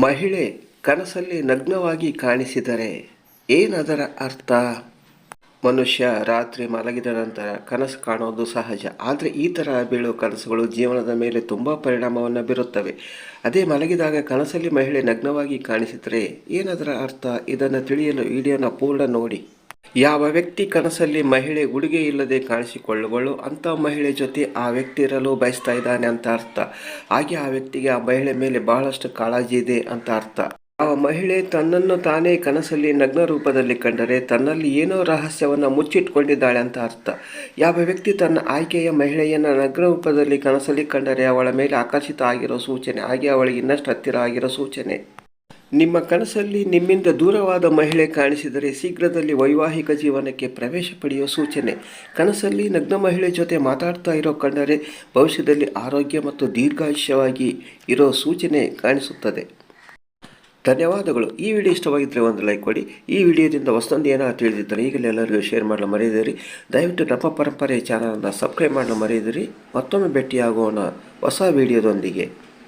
ಮಹಿಳೆ ಕನಸಲ್ಲಿ ನಗ್ನವಾಗಿ ಕಾಣಿಸಿದರೆ ಏನದರ ಅರ್ಥ? ಮನುಷ್ಯ ರಾತ್ರಿ ಮಲಗಿದ ನಂತರ ಕನಸು ಕಾಣೋದು ಸಹಜ. ಆದರೆ ಈ ಥರ ಬೀಳುವ ಕನಸುಗಳು ಜೀವನದ ಮೇಲೆ ತುಂಬ ಪರಿಣಾಮವನ್ನು ಬೀರುತ್ತವೆ. ಅದೇ ಮಲಗಿದಾಗ ಕನಸಲ್ಲಿ ಮಹಿಳೆ ನಗ್ನವಾಗಿ ಕಾಣಿಸಿದರೆ ಏನದರ ಅರ್ಥ? ಇದನ್ನು ತಿಳಿಯಲು ವಿಡಿಯೋನ ಪೂರ್ಣ ನೋಡಿ. ಯಾವ ವ್ಯಕ್ತಿ ಕನಸಲ್ಲಿ ಮಹಿಳೆ ಉಡುಗೆ ಇಲ್ಲದೆ ಕಾಣಿಸಿಕೊಳ್ಳುವಳು, ಅಂಥ ಮಹಿಳೆ ಜೊತೆ ಆ ವ್ಯಕ್ತಿ ಇರಲು ಬಯಸ್ತಾ ಇದ್ದಾನೆ ಅಂತ ಅರ್ಥ. ಹಾಗೆ ಆ ವ್ಯಕ್ತಿಗೆ ಆ ಮಹಿಳೆ ಮೇಲೆ ಬಹಳಷ್ಟು ಕಾಳಜಿ ಇದೆ ಅಂತ ಅರ್ಥ. ಆ ಮಹಿಳೆ ತನ್ನನ್ನು ತಾನೇ ಕನಸಲ್ಲಿ ನಗ್ನ ರೂಪದಲ್ಲಿ ಕಂಡರೆ ತನ್ನಲ್ಲಿ ಏನೋ ರಹಸ್ಯವನ್ನು ಮುಚ್ಚಿಟ್ಕೊಂಡಿದ್ದಾಳೆ ಅಂತ ಅರ್ಥ. ಯಾವ ವ್ಯಕ್ತಿ ತನ್ನ ಆಯ್ಕೆಯ ಮಹಿಳೆಯನ್ನು ನಗ್ನ ರೂಪದಲ್ಲಿ ಕನಸಲ್ಲಿ ಕಂಡರೆ ಅವಳ ಮೇಲೆ ಆಕರ್ಷಿತ ಆಗಿರೋ ಸೂಚನೆ, ಹಾಗೆ ಅವಳಿಗೆ ಇನ್ನಷ್ಟು ಹತ್ತಿರ ಆಗಿರೋ ಸೂಚನೆ. ನಿಮ್ಮ ಕನಸಲ್ಲಿ ನಿಮ್ಮಿಂದ ದೂರವಾದ ಮಹಿಳೆ ಕಾಣಿಸಿದರೆ ಶೀಘ್ರದಲ್ಲಿ ವೈವಾಹಿಕ ಜೀವನಕ್ಕೆ ಪ್ರವೇಶ ಪಡೆಯುವ ಸೂಚನೆ. ಕನಸಲ್ಲಿ ನಗ್ನ ಮಹಿಳೆ ಜೊತೆ ಮಾತಾಡ್ತಾ ಇರೋ ಕಂಡರೆ ಭವಿಷ್ಯದಲ್ಲಿ ಆರೋಗ್ಯ ಮತ್ತು ದೀರ್ಘಾಯುಷ್ಯವಾಗಿ ಇರೋ ಸೂಚನೆ ಕಾಣಿಸುತ್ತದೆ. ಧನ್ಯವಾದಗಳು. ಈ ವಿಡಿಯೋ ಇಷ್ಟವಾಗಿದ್ದರೆ ಒಂದು ಲೈಕ್ ಕೊಡಿ. ಈ ವಿಡಿಯೋದಿಂದ ಹೊಸದೊಂದು ಏನೋ ತಿಳಿದಿದ್ದರೆ ಈಗಲೇ ಎಲ್ಲರಿಗೂ ಶೇರ್ ಮಾಡಲು ಮರೆಯದಿರಿ. ದಯವಿಟ್ಟು ನಮ್ಮ ಪರಂಪರೆ ಚಾನಲನ್ನು ಸಬ್ಸ್ಕ್ರೈಬ್ ಮಾಡಲು ಮರೆಯದಿರಿ. ಮತ್ತೊಮ್ಮೆ ಭೇಟಿಯಾಗೋಣ ಹೊಸ ವಿಡಿಯೋದೊಂದಿಗೆ.